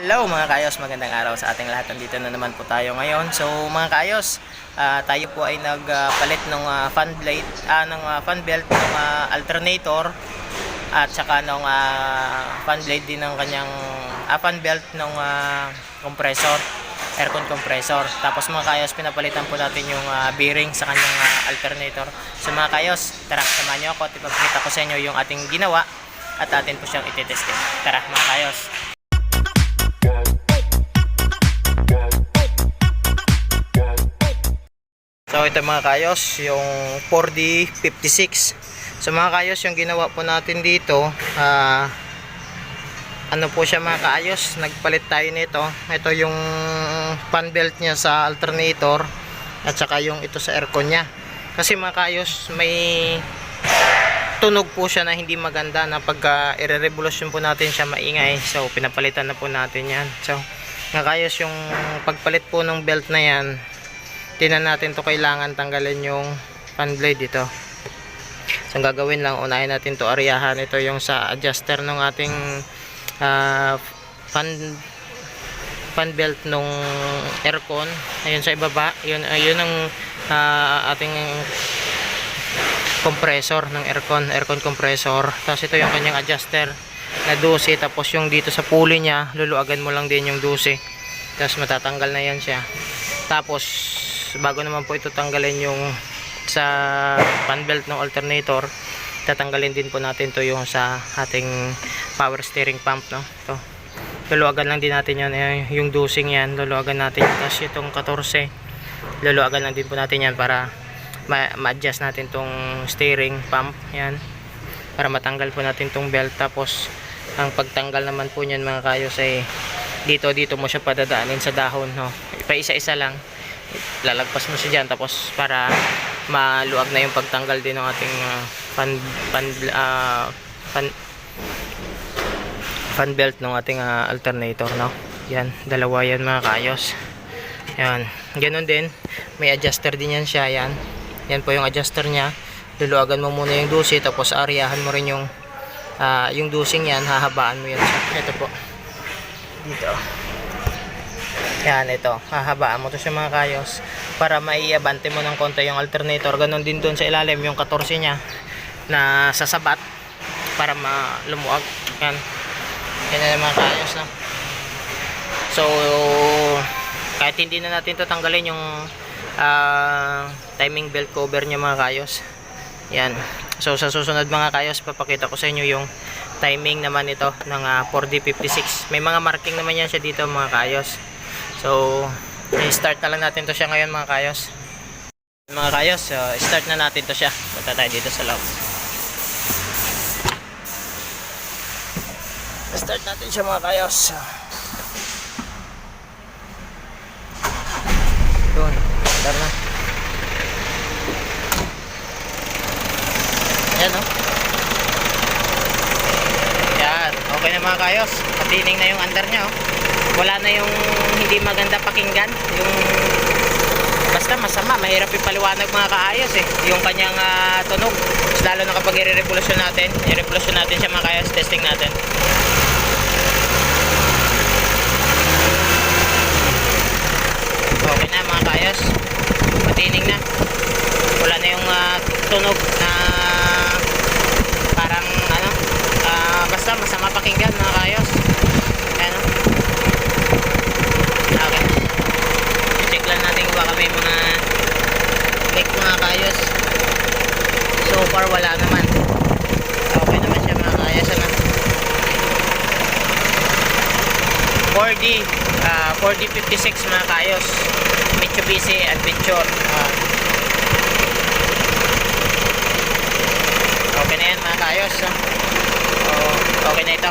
Hello mga kayos, magandang araw sa ating lahat. Nandito na naman po tayo ngayon. So mga kayos, ah, tayo po ay nagpalit ng ah, fan blade, ah, ng ah, fan belt ng ah, alternator at saka ng ah, fan blade din ng kanyang ah, fan belt ng ah, compressor, aircon compressor. Tapos mga kayos, pinapalitan po natin yung ah, bearing sa kanyang ah, alternator. So mga kayos, tara, samahan nyo ako at ipapakita ko sa inyo yung ating ginawa at atin po siyang ititesting. Tara mga kayos. So ito mga kayos, yung 4D56. So mga kayos, yung ginawa po natin dito, ah, ano po siya mga kaayos, nagpalit tayo nito. Ito yung fan belt niya sa alternator at saka yung ito sa aircon niya. Kasi mga kaayos, may tunog po siya na hindi maganda na pagka i-revolution po natin siya maingay. So pinapalitan na po natin yan. So mga kaayos, yung pagpalit po ng belt na yan, tinan natin to kailangan tanggalin yung fan blade dito. So ang gagawin lang unahin natin to ariyahan ito yung sa adjuster ng ating ah, fan fan belt nung aircon. Ayun sa ibaba yun ayun ang ah, ating compressor ng aircon aircon compressor. Tapos ito yung kanyang adjuster na 12 tapos yung dito sa pulley niya luluagan mo lang din yung 12 tapos matatanggal na yan siya. Tapos bago naman po ito tanggalin yung sa fan belt ng alternator tatanggalin din po natin to yung sa ating power steering pump no? To luluagan lang din natin yan eh, yung dosing yan luluagan natin. Tapos itong 14 luluagan lang din po natin yan para ma- ma-adjust natin tong steering pump yan. Para matanggal po natin tong belt. Tapos ang pagtanggal naman po niyan mga kayos ay dito dito mo siya padadaanin sa dahon no? Pa isa-isa lang lalagpas mo siya dyan tapos para maluag na yung pagtanggal din ng ating uh, fan, fan, ah, fan, fan belt ng ating ah, alternator no? Yan dalawa yan mga kaayos. Yan ganun din. May adjuster din yan siya yan. Yan po yung adjuster niya. Luluagan mo muna yung dusi tapos ariyahan mo rin yung ah, yung dusing yan. Hahabaan mo yan ito po. Dito yan ito. Hahabaan mo to sa mga kayos para maiabante mo ng konti yung alternator. Ganun din doon sa ilalim yung 14 nya na sasabat para malumuag yan. Yan na mga kayos no? so kahit hindi na natin to tanggalin yung ah, timing belt cover nya mga kayos. Yan. So sa susunod mga kayos papakita ko sa inyo yung timing naman ito ng ah, 4D56 may mga marking naman yan siya dito mga kayos So, i-start na lang natin to siya ngayon mga kayos. Mga kayos, uh, start na natin to siya. Punta tayo dito sa loob. Start natin siya mga kayos. Doon, start na. Ayan o. Yan, okay na mga kayos. Patining na yung under niya wala na yung hindi maganda pakinggan. Yung basta masama mahirap ipaliwanag mga kaayos eh. Yung kanyang ah, tunog. Mas lalo na kapag i-revolusyon natin. I-revolusyon natin siya mga kaayos testing natin. Okay na mga kaayos. Patining na. Wala na yung ah, tunog na parang ano ah, basta masama pakinggan mga kaayos ano Okay. Check lang natin kung baka may mga kayos. So far wala naman. Okay naman siya mga kayos. Ano? 4D ah 4D56 mga kayos. Mitsubishi Adventure. Ah. okay na yan mga kayos. ah. Oh, okay na ito.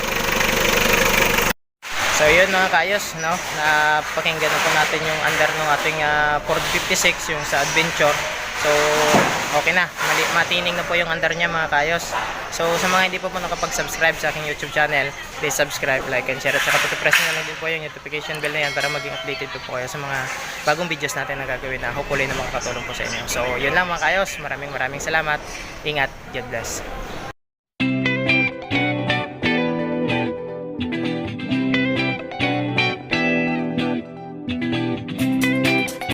So yun mga kayos, no? Napakinggan na po natin yung under ng ating ah, Ford 56, yung sa Adventure. So okay na, Mali, matining na po yung under niya mga kayos. So sa mga hindi po po nakapag-subscribe sa aking YouTube channel, please subscribe, like, and share. At saka press na lang din po yung notification bell na yan para maging updated po, po kayo sa mga bagong videos natin na gagawin na hopefully na makakatulong po sa inyo. So yun lang mga kayos, maraming maraming salamat. Ingat, God bless.